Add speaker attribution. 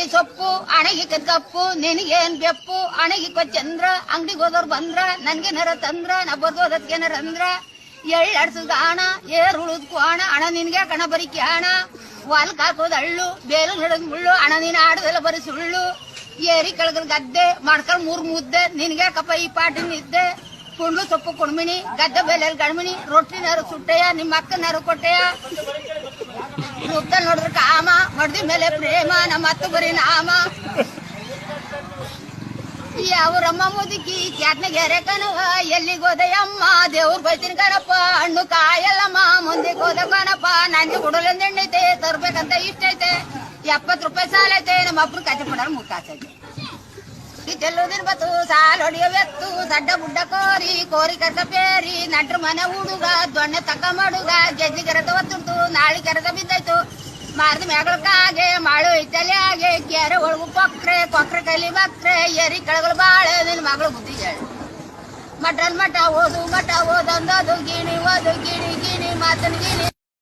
Speaker 1: ಈ ಸೊಪ್ಪು ಅಣಗಿ ಕಪ್ಪು ನಿನಗೇನ್ ಬೆಪ್ಪು? ಅಣಗಿ ಕೊಚ್ಚಂದ್ರ ಅಂಗಡಿಗೆ ಹೋದವ್ರು ಬಂದ್ರ ನನ್ಗೇನಾರ ತಂದ್ರ ನಾ ಬರ್ದೋದಕ್ಕೇನಾರ ಅಂದ್ರ ಅಡ್ಸದ ಅಣ ಏರ್ ಉಳಿದ್ ಹಣ ಅಣ ನಿನ್ಗೆ ಕಣ ಬರೀ ಕ್ಯಾಣ. ವಾಲ್ ಹಾಕೋದ್ ಅಳ್ಳು ಬೇಲು ನಡೆದ್ ಮುಳ್ಳು, ಅಣ ನೀನ್ ಆಡದೆಲ್ಲ ಬರೀ ಸುಳ್ಳು. ಏರಿ ಕೆಳಗಲ್ ಗದ್ದೆ ಮಾಡ್ಕೊಂಡ್ ಮೂರ್ ಮುದ್ದೆ, ನಿನ್ಗೆ ಕಪ್ಪ ಈ ಪಾಟಿನ ನಿದ್ದೆ. ಕುಂಡು ಸೊಪ್ಪು ಕುಣ್ಮಿಣಿ, ಗದ್ದೆ ಬೆಲೆಲ್ ಗಣ್ಮಿಣಿ, ರೊಟ್ಟಿನಾರು ಸುಟ್ಟೆಯ ನಿಮ್ಮ ಅಕ್ಕನಾರು ಕೊಟ್ಟೆಯ. ರೂಪದಲ್ಲಿ ನೋಡಿದ್ರೆ ಮಡ್ದಿ ಮೇಲೆ ಪ್ರೇಮ, ನಮ್ಮ ಹತ್ತು ಬರೀ ನಾಮ. ಅವ್ರಮ್ಮ ಮುದುಕಿ ಕ್ಯಾಟ್ನಗೆರೆ ಕನವ ಎಲ್ಲಿಗೆ ಹೋದೆಯಮ್ಮ ದೇವ್ರ ಬೈತಿನ ಕಣಪ್ಪ, ಹಣ್ಣು ಕಾಯಲ್ಲಮ್ಮ, ಮುಂದೆ ಹೋದ ಕಣಪ್ಪ. ನಂಗೆ ಹುಡುಗಲಿಂದ ಎಣ್ಣೈತೆ ತರ್ಬೇಕಂತ ಇಷ್ಟ ಐತೆ ಎಪ್ಪತ್ತು ರೂಪಾಯಿ ಸಾಲ ಐತೆ, ನಮ್ಮ ಅಪ್ಪನ ಕತೆ ಪಡೋರು ಮುಕ್ಕಾಸೈತೆ ಇದೆಲ್ಲೋದಿನ ಬತ್ತು, ಸಾಲ ಹೊಡಿಯವೆತ್ತು ಸಡ್ಡ ಬುಡ್ಡ ಕೋರಿ ಕೋರಿ ಕಸ ಪೇರಿ ನಟ್ರ ಮನೆ ಹುಡುಗ, ದೊಣ್ಣೆ ತಕ್ಕ ಮಾಡುಗ ಗೆಜ್ಜಿ ಕೆರೆತ ಒತ್ತುಂಟು, ನಾಳಿ ಕರೆದ ಬಿದ್ದಾಯ್ತು ಮಾರ್ದ ಮೇಗಳಕ್ಕಾಗೆ ಮಾಡು ಇದ್ದಲ್ಯಾಗೆ ಕೆರೆ ಒಳಗು ಕೊಕ್ರೆ ಕೊಕ್ರೆ ಕಲಿ ಬಕ್ರೆ ಎರಿ ಕೆಳಗಳು ಬಾಳ ನಿನ್ನ ಮಗಳು ಬುದ್ಧಿ ಹೇಳಿ. ಮಟನ್ ಮಠ ಓದು ಮಠ ಓದಂದೋದು, ಗಿಣಿ ಓದು, ಗಿಣಿ ಗಿಣಿ ಮಾತನ್ ಗಿಣಿ